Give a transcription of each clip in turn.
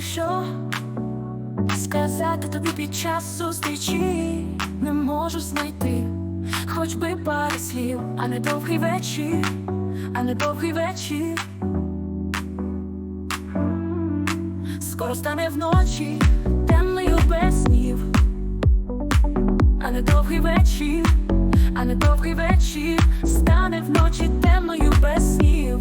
що сказати тобі під час зустрічі не можу знайти, хоч би пари слів, а не довгий вечір, а не довгий вечір. Скоро стане вночі, темною без снів, а не довгий вечір, а не довгий вечір, стане вночі темною без снів.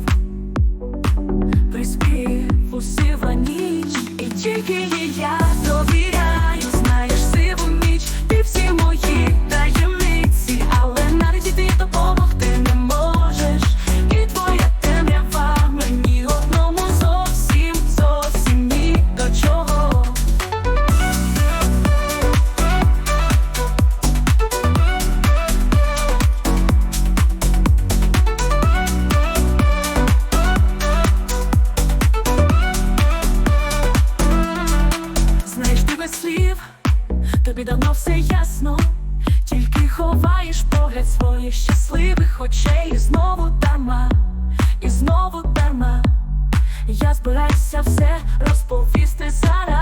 Давно все ясно, тільки ховаєш погляд своїх щасливих очей, і знову дарма, і знову дарма. Я збираюся все розповісти зараз,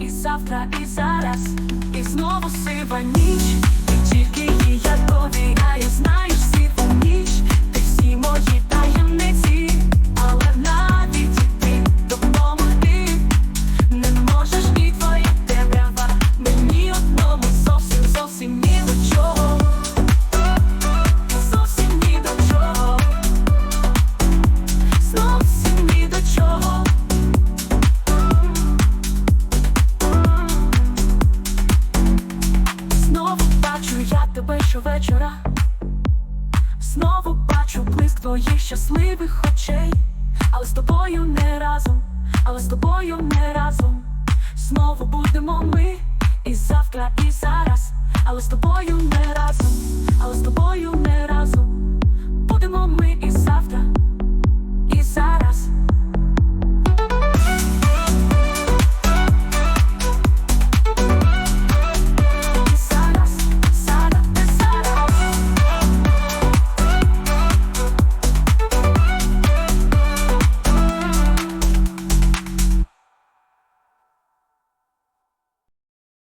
і завтра, і зараз, і знову сива ніч, і тільки її я довіряю, я вечора, Знову бачу блиск твоїх щасливих очей, але з тобою не разом, але з тобою не разом. Знову будемо ми і завтра, і зараз, але з тобою не разом, але з тобою